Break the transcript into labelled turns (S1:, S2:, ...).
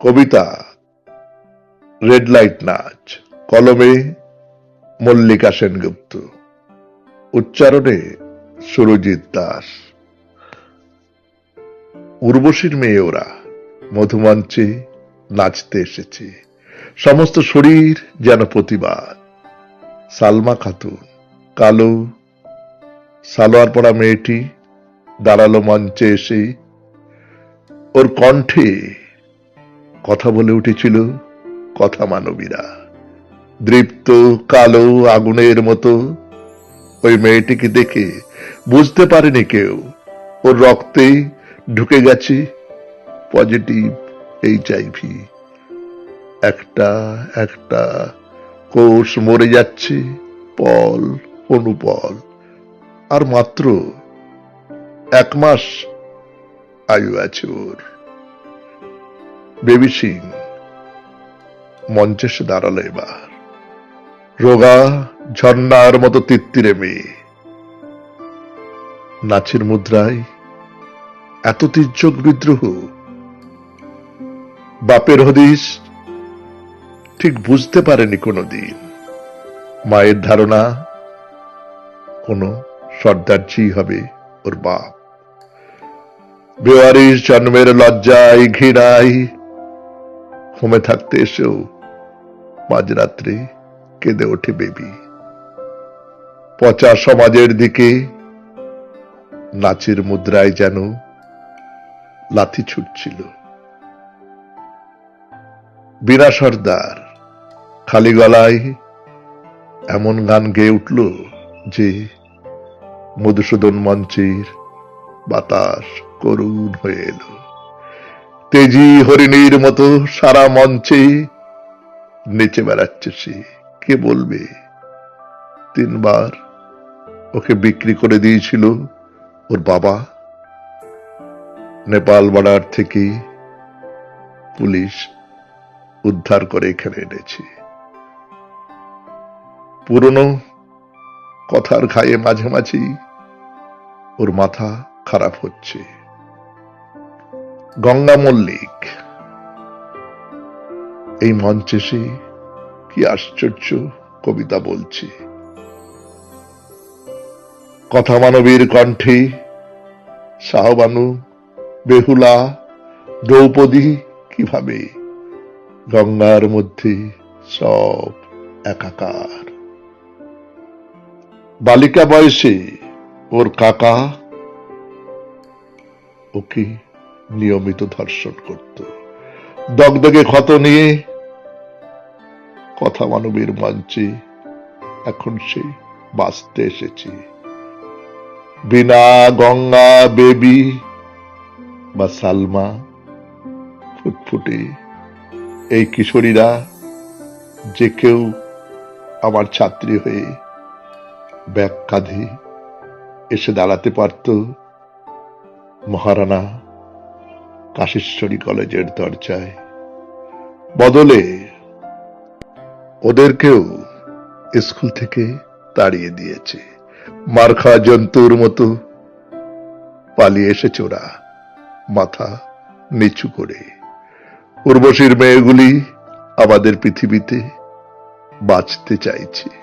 S1: কবিতা red light নাচ, কলমে মল্লিকা সেনগুপ্ত, উচ্চারণে সুরজিৎ দাস, উর্বশীর মেয়ে ওরা, মধুমঞ্চে নাচতে এসেছে, সমস্ত শরীর যেন প্রতিবাদ সালমা খাতুন, কালো সালোয়ার পরা মেয়েটি দাঁড়াল মঞ্চে এসে, ওর কণ্ঠে কথা বলে উঠেছিল, কথা মানবীরা, দৃপ্ত কালো আগুনের মতো। ওই মেয়েটিকে দেখে বুঝতে পারেনি কেউ, ওর রক্তে ঢুকে গেছে পজিটিভ এইচআইভি একটা একটা কোষ মরে যাচ্ছে, পল, অনুপল। আর মাত্র এক মাস আয়ু আছে ওর। বেবি সিং মঞ্চে এসে দাঁড়াল এবার। রোগা, ঝর্ণার মতো তিত্তিরে মেয়ে। নাচের মুদ্রায় এত তির্যক বিদ্রোহ। বাপের হদিস ঠিক বুঝতে পারেনি কোনোদিন। মায়ের ধারণা, কোনো সর্দারজি হবে ওর বাপ। বেওয়ারিশ জন্মের লজ্জায় ঘৃণায় হোমে থাকতে এসেও মাঝরাত্রে কেঁদে ওঠে বেবি। পচা সমাজের দিকে নাচের মুদ্রায় যেন লাথি ছুটছিল। বীরা সর্দার খালি গলায় এমন গান গেয়ে উঠল যে মধুসূদন মঞ্চের বাতাস করুণ হয়ে এলো। তেজি হরিণীর মতো সারা মঞ্চে নেচে বেড়াচ্ছে সে। কে বলবে? তিনবার ওকে বিক্রি করে দিয়েছিল ওর বাবা। নেপাল বর্ডার থেকে পুলিশ উদ্ধার করে এখানে এনেছে। পুরনো কথার ঘায়ে মাঝে মাঝেই ওর মাথা খারাপ হচ্ছে। গঙ্গা মল্লিক। এই মঞ্চে সে কি আশ্চর্য কবিতা বলছে। কথা মানবীর কণ্ঠে শাহবানু, বেহুলা, দ্রৌপদী কীভাবে গঙ্গার মধ্যে সব একাকার। বালিকা বয়সে ওর কাকা ওকে নিয়মিত ধর্ষণ করত। দগদগে ক্ষত নিয়ে কথা মানবীর মঞ্চে এখন সে বাঁচতে এসেছে। বিনা গঙ্গা, বেবি বা সালমা ফুটফুটে এই কিশোরীরা যে কেউ আমার ছাত্রী হয়ে ব্যাগ কাঁধে এসে দাঁড়াতে পারত। মহারানা কাশেশ্বরী কলেজের দরজায়। বদলে ওদেরকেও স্কুল থেকে তাড়িয়ে দিয়েছে। মারখা জন্তুর মতো পালিয়ে এসেছে ওরা, মাথা নিচু করে। উর্বশীর মেয়েগুলি আমাদের পৃথিবীতে বাঁচতে চাইছে।